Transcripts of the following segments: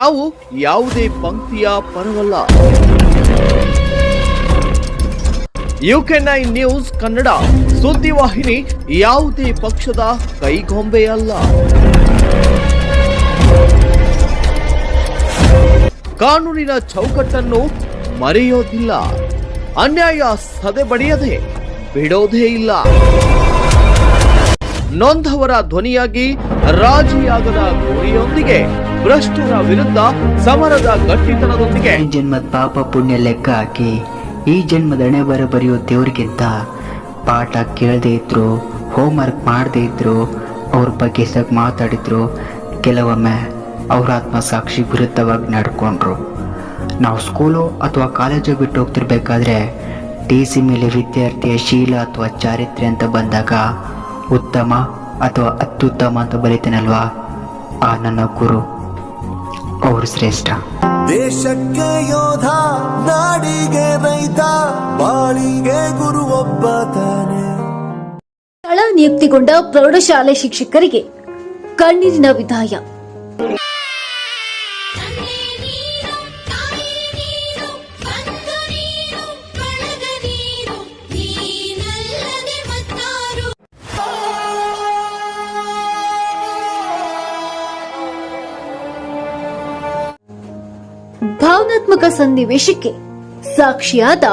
ನಾವು ಯಾವುದೇ ಪಂಕ್ತಿಯ ಪರವಲ್ಲ. UK nine news Kannada. ಸುದ್ದಿವಾಹಿನಿ ಯಾವುದೇ ಪಕ್ಷದ ಕೈಗೊಂಬೆಯಲ್ಲ. ಕಾನೂನಿನ ಚೌಕಟ್ಟನ್ನು ಮರೆಯೋದಿಲ್ಲ. ಅನ್ಯಾಯ ಸದೆ ಬಡಿಯದೆ ಬಿಡೋದೇ ಇಲ್ಲ. ನೊಂದವರ ಧ್ವನಿಯಾಗಿ ರಾಜಿಯಾಗದ ಗುರಿಯೊಂದಿಗೆ ಭ್ರಷ್ಟರ ವಿರುದ್ಧ ಸಮರದ ಗಟ್ಟಿತನದೊಂದಿಗೆ. ಈ ಜನ್ಮದ ಪಾಪ ಪುಣ್ಯ ಲೆಕ್ಕ ಹಾಕಿ, ಈ ಜನ್ಮದ ಹಣೆ ಬರ ಬರೆಯೋ ದೇವ್ರಿಗಿಂತ ಪಾಠ ಕೇಳದೇ ಇದ್ರು ಹೋಮ್ವರ್ಕ್ ಮಾಡದೇ ಇದ್ರು, ಅವ್ರ ಬಗ್ಗೆ ಸಗ್ ಮಾತಾಡಿದ್ರು, ಕೆಲವೊಮ್ಮೆ ಅವ್ರ ಆತ್ಮಸಾಕ್ಷಿ ವಿರುದ್ಧವಾಗಿ ನಡ್ಕೊಂಡ್ರು. ನಾವು ಸ್ಕೂಲು ಅಥವಾ ಕಾಲೇಜು ಬಿಟ್ಟು ಹೋಗ್ತಿರ್ಬೇಕಾದ್ರೆ ಟಿ ಸಿ ಮೇಲೆ ವಿದ್ಯಾರ್ಥಿಯ ಶೀಲ ಅಥವಾ ಚಾರಿತ್ರ್ಯ ಅಂತ ಬಂದಾಗ ಉತ್ತಮ ಅಥವಾ ಅತ್ಯುತ್ತಮ ಅಂತ ಬರೀತೇನಲ್ವಾ? ಆ ನನ್ನ ಗುರು. ಅವರು ಶ್ರೇಷ್ಠ. ದೇಶಕ್ಕೆ ಯೋಧ ನಾಡಿಗೆ ರೈತ ಬಾಳಿಗೆ ಗುರು ಒಬ್ಬ ತಾನೆ. ಸ್ಥಳ ನಿಯುಕ್ತಿಗೊಂಡ ಪ್ರೌಢಶಾಲೆ ಶಿಕ್ಷಕರಿಗೆ ಕಣ್ಣೀರಿನ ವಿದಾಯ. ಭಾವನಾತ್ಮಕ ಸನ್ನಿವೇಶಕ್ಕೆ ಸಾಕ್ಷಿಯಾದ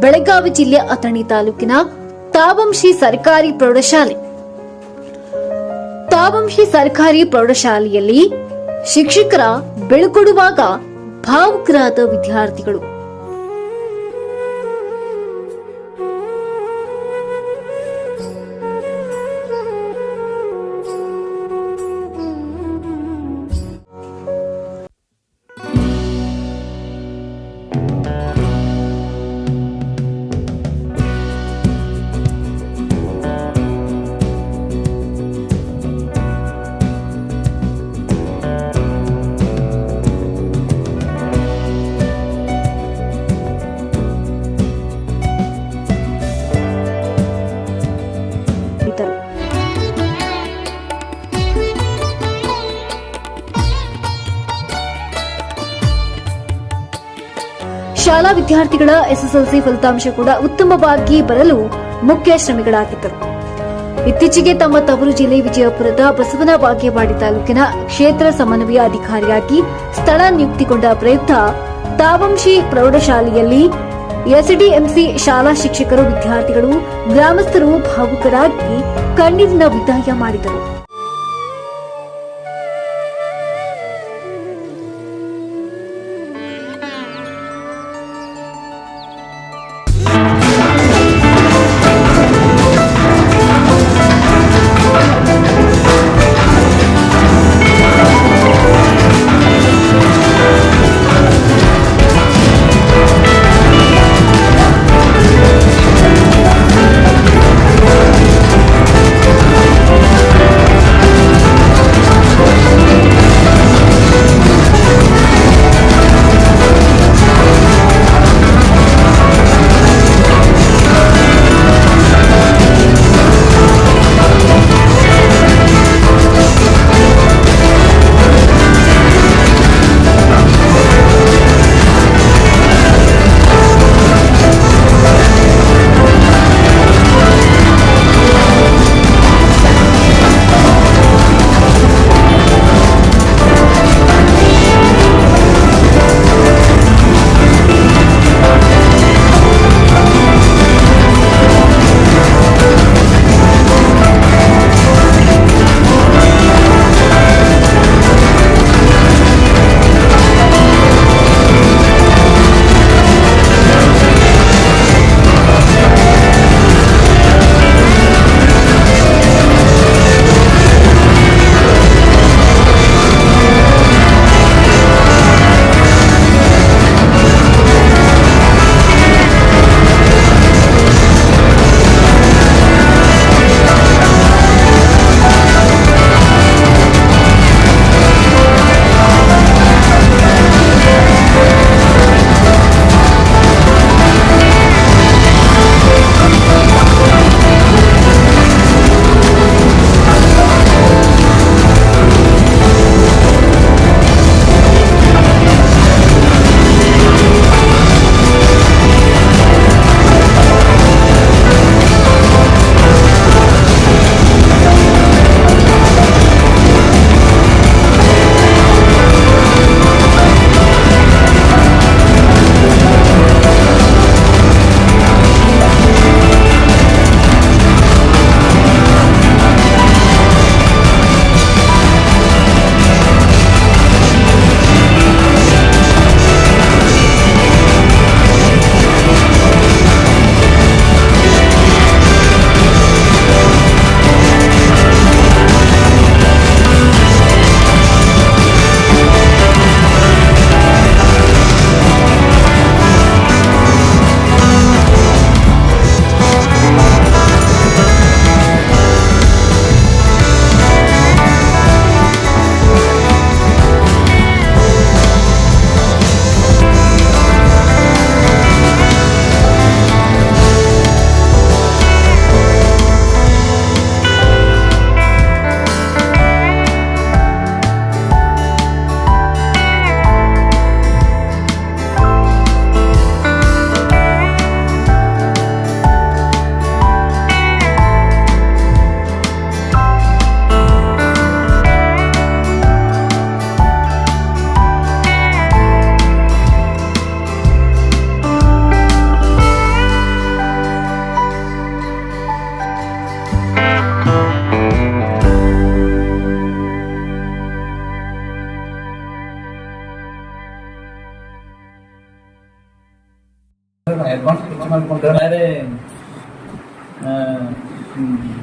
ಬೆಳಗಾವಿ ಜಿಲ್ಲೆ ಅಥಣಿ ತಾಲೂಕಿನ ತಾವಂಶಿ ಸರ್ಕಾರಿ ಪ್ರೌಢಶಾಲೆ. ತಾವಂಶಿ ಸರ್ಕಾರಿ ಪ್ರೌಢಶಾಲೆಯಲ್ಲಿ ಶಿಕ್ಷಕರ ಬೆಳಕೊಡುವಾಗ ಭಾವುಕರಾದ ವಿದ್ಯಾರ್ಥಿಗಳು ಶಾಲಾ ವಿದ್ಯಾರ್ಥಿಗಳ ಎಸ್ಎಸ್ಎಲ್ಸಿ ಫಲಿತಾಂಶ ಕೂಡ ಉತ್ತಮವಾಗಿ ಬರಲು ಮುಖ್ಯ ಶ್ರಮಿಗಳಾಗಿದ್ದರು. ಇತ್ತೀಚೆಗೆ ತಮ್ಮ ತವರು ಜಿಲ್ಲೆ ವಿಜಯಪುರದ ಬಸವನ ಬಾಗೇವಾಡಿ ತಾಲೂಕಿನ ಕ್ಷೇತ್ರ ಸಮನ್ವಯ ಅಧಿಕಾರಿಯಾಗಿ ಸ್ಥಳ ನಿಯುಕ್ತಿಗೊಂಡ ಪ್ರಯುಕ್ತ ತಾವಂಶಿ ಪ್ರೌಢಶಾಲೆಯಲ್ಲಿ ಎಸ್ಡಿಎಂಸಿ ಶಾಲಾ ಶಿಕ್ಷಕರು ವಿದ್ಯಾರ್ಥಿಗಳು ಗ್ರಾಮಸ್ಥರು ಭಾವುಕರಾಗಿ ಕಣ್ಣೀರಿನ ವಿದಾಯ ಮಾಡಿದರು.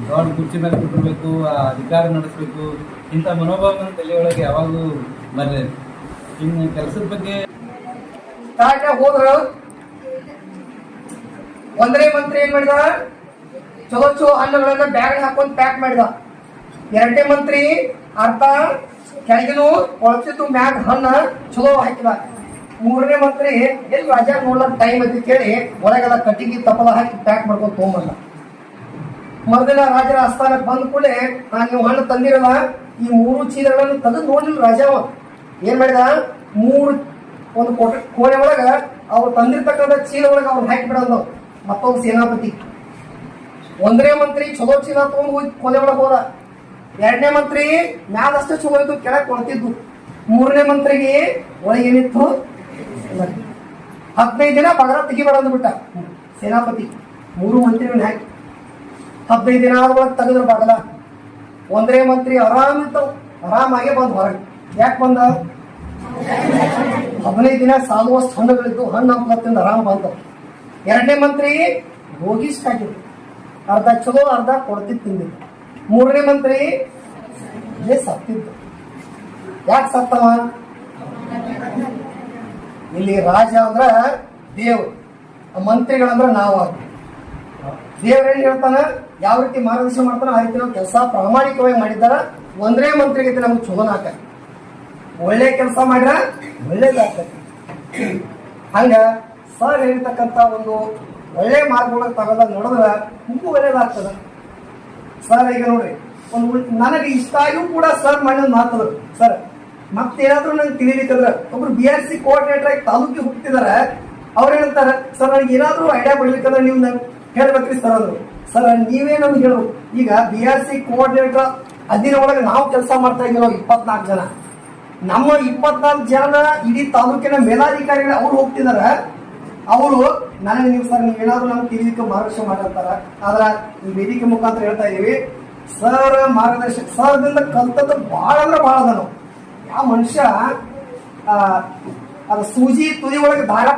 ದೊಡ್ಡ ಕುರ್ಚಿ ಮೇಲೆ ಕೂತಿರ್ಬೇಕು ಆ ಅಧಿಕಾರ ನಡೆಸಬೇಕು, ಇಂಥ ಮನೋಭಾವನ ತಲೆಯೊಳಗೆ ಯಾವಾಗಲೂ ಬರಲ್ಲ ಇನ್ನು ಕೆಲಸದ ಬಗ್ಗೆ ಹೋದ್ರ. ಒಂದನೇ ಮಂತ್ರಿ ಏನ್ ಮಾಡಿದ? ಚಲೋ ಚಲೋ ಹಣ್ಣುಗಳನ್ನ ಬ್ಯಾಗ್ ಹಾಕೊಂಡ್ ಪ್ಯಾಕ್ ಮಾಡಿದ. ಎರಡನೇ ಮಂತ್ರಿ ಅರ್ಥ ಕೆಳಗಿನೂ ಕೊಳತಿದ್ದು ಮ್ಯಾಗ್ ಹಣ್ಣ ಚಲೋ ಹಾಕಿದ. ಮೂರನೇ ಮಂತ್ರಿ ಎಲ್ಲಿ ರಾಜ ನೋಡ್ಲಕ್ ಟೈಮ್ ಐತಿ ಕೇಳಿ ಒಳಗೆಲ್ಲ ಕಟ್ಟಿಗೆ ತಪ್ಪಲ ಹಾಕಿ ಪ್ಯಾಕ್ ಮಾಡ್ಕೊಂಡು ತೊಗೊಂಬಂದ. ಮರುದಿನ ರಾಜರ ಆಸ್ಥಾನಕ್ಕೆ ಬಂದ ಕೂಡಲೇ ನಾನು ನೀವು ಹಣ್ಣು ತಂದಿರಲ್ಲ, ಈ ಮೂರು ಚೀಲಗಳನ್ನು ತಂದು ನೋಡಿಲ್ಲ ರಾಜ ಅವ ಏನ್ ಮಾಡಿದ? ಮೂರು, ಒಂದು ಕೋಟೆ ಕೋಣೆ ಒಳಗ ಅವ್ರು ತಂದಿರ್ತಕ್ಕಂಥ ಚೀಲ ಒಳಗೆ ಅವ್ರು ಹಾಕಿ ಬಿಡೋದು ಮತ್ತೊಂದು ಸೇನಾಪತಿ. ಒಂದನೇ ಮಂತ್ರಿ ಚಲೋ ಚೀಲ ತಗೊಂಡು ಹೋಗಿ ಕೊನೆ ಒಳಗೆ ಹೋದ. ಎರಡನೇ ಮಂತ್ರಿ ಮ್ಯಾಲಷ್ಟು ಚಲೋ ಇದ್ದು ಕೆಳಗೆ ಕೊಡ್ತಿದ್ದು. ಮೂರನೇ ಮಂತ್ರಿಗೆ ಒಳಗೇನಿತ್ತು ಹದಿನೈದು ದಿನ ಪಗಾರ ತೆಗಿಬಾರ್ದು ಅಂದ್ಬಿಟ್ಟ. ಸೇನಾಪತಿ. ಮೂರು ಮಂತ್ರಿಗಳನ್ನ ಹಾಕಿ. ಹದಿನೈದು ದಿನ ಆದ ಒಳಗೆ ತೆಗೆದ್ರ ಬಾಗಲ. ಒಂದನೇ ಮಂತ್ರಿ ಆರಾಮ್ ಇತ್ತು. ಆರಾಮಾಗೆ ಬಂದು ಹೊರಗೆ. ಯಾಕೆ ಬಂದ? ಹದಿನೈದು ದಿನ ಸಾಲುವಷ್ಟು ಹಣ್ಣುಗಳಿದ್ದು ಹಣ್ಣು ಹಂಪಲತ್ತಿಂದ ಆರಾಮ್ ಬಂದ ಎರಡನೇ ಮಂತ್ರಿ ಆಗಿದ್ರು. ಅರ್ಧ ಚಲೋ, ಅರ್ಧ ಕೊಡ್ತಿತ್ತು ತಿಂದಿದ್ದು ಮೂರನೇ ಮಂತ್ರಿ ಸತ್ತಿದ್ದು. ಯಾಕೆ ಸತ್ತವ? ಇಲ್ಲಿ ರಾಜ ಅಂದ್ರ ದೇವ್ ಮಂತ್ರಿಗಳಂದ್ರ ನಾವು. ದೇವ್ರೇನ್ ಹೇಳ್ತಾನ? ಯಾವ ರೀತಿ ಮಾರ್ಗದರ್ಶನ ಮಾಡ್ತಾರೋ ಆ ರೀತಿ ನಾವು ಕೆಲಸ ಪ್ರಾಮಾಣಿಕವಾಗಿ ಮಾಡಿದ್ದಾರ. ಒಂದೇ ಮಂತ್ರಿಗೈತೆ ನಮ್ಗೆ ಚಲೋನ ಆಕತಿ ಒಳ್ಳೆ ಕೆಲಸ ಮಾಡ್ರ ಒಳ್ಳೇದಾಗ್ತೈತಿ ಹಂಗ ಸರ್ ಹೇಳಿರ್ತಕ್ಕಂಥ ಒಂದು ಒಳ್ಳೆ ಮಾರ್ಗಗಳ ತಾವೆಲ್ಲ ನೋಡಿದ್ರೆ ನಿಮಗೂ ಒಳ್ಳೇದಾಗ್ತದ ಸರ್ ಈಗ ನೋಡ್ರಿ, ಒಂದು ನನಗೆ ಇಷ್ಟ ಆಗಿಯೂ ಕೂಡ ಸರ್ ಮಾಡಿದ ಮಾತದ. ಸರ್, ಮತ್ತೇನಾದ್ರೂ ನಂಗೆ ತಿಳಿಲಿಕ್ಕಂದ್ರ, ಒಬ್ರು ಬಿ ಆರ್ ಸಿ ಕೋಆರ್ಡಿನೇಟರ್ ಆಗಿ ತಾಲೂಕಿಗೆ ಹೋಗ್ತಿದಾರ ಅವ್ರು ಹೇಳ್ತಾರೆ, ಸರ್, ನನಗೆ ಏನಾದ್ರೂ ಐಡಿಯಾ ಬರ್ಲಿಕ್ಕಂದ್ರೆ ನೀವು ನಂಗೆ ಹೇಳ್ಬೇಕ್ರಿ ಸರ್ ಅಂದ್ರು. ಸರ್, ನೀವೇ ನಮ್ಗೆ ಹೇಳು. ಈಗ ಬಿ ಆರ್ ಸಿ ಕೋಆರ್ಡಿನೇಟರ್ ಅಧೀನ ಒಳಗೆ ನಾವು ಕೆಲಸ ಮಾಡ್ತಾ ಇದ್ದೀವಿ ನಾವು ಇಪ್ಪತ್ನಾಲ್ಕು ಜನ. ನಮ್ಮ ಇಪ್ಪತ್ನಾಲ್ಕು ಜನ ಇಡೀ ತಾಲೂಕಿನ ಮೇಲಾಧಿಕಾರಿಗಳು ಅವ್ರು ಹೋಗ್ತಿದ್ದಾರೆ ಅವರು, ನನಗೆ ನೀವು ಸರ್ ನೀವೇನಾದ್ರೂ ನಮ್ಗೆ ತಿಳಿದಕ್ಕೆ ಮಾರ್ಗದರ್ಶನ ಮಾಡಿರ್ತಾರ. ಆದ್ರ ಈ ವೇದಿಕೆ ಮುಖಾಂತರ ಹೇಳ್ತಾ ಇದೀವಿ ಸರ್ ಮಾರ್ಗದರ್ಶಕ ಸರ್ದಿಂದ ಕಲ್ತದ್ದು ಬಹಳ ಅಂದ್ರೆ ಬಹಳ ಅದ ನಾವು ಯಾವ ಮನುಷ್ಯ ಅದು ಸೂಜಿ ತುದಿ ಒಳಗೆ ದಾರ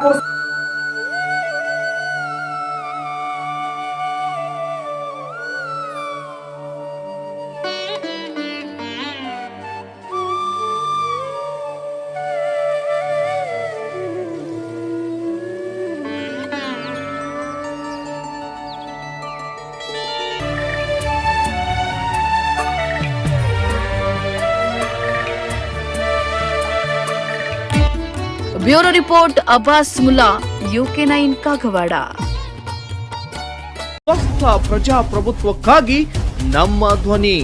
bureau report Abbas Mulla UK nine Kagwad. ಸ್ವಸ್ಥ ಪ್ರಜಾಪ್ರಭುತ್ವಕ್ಕಾಗಿ ನಮ್ಮ ಧ್ವನಿ.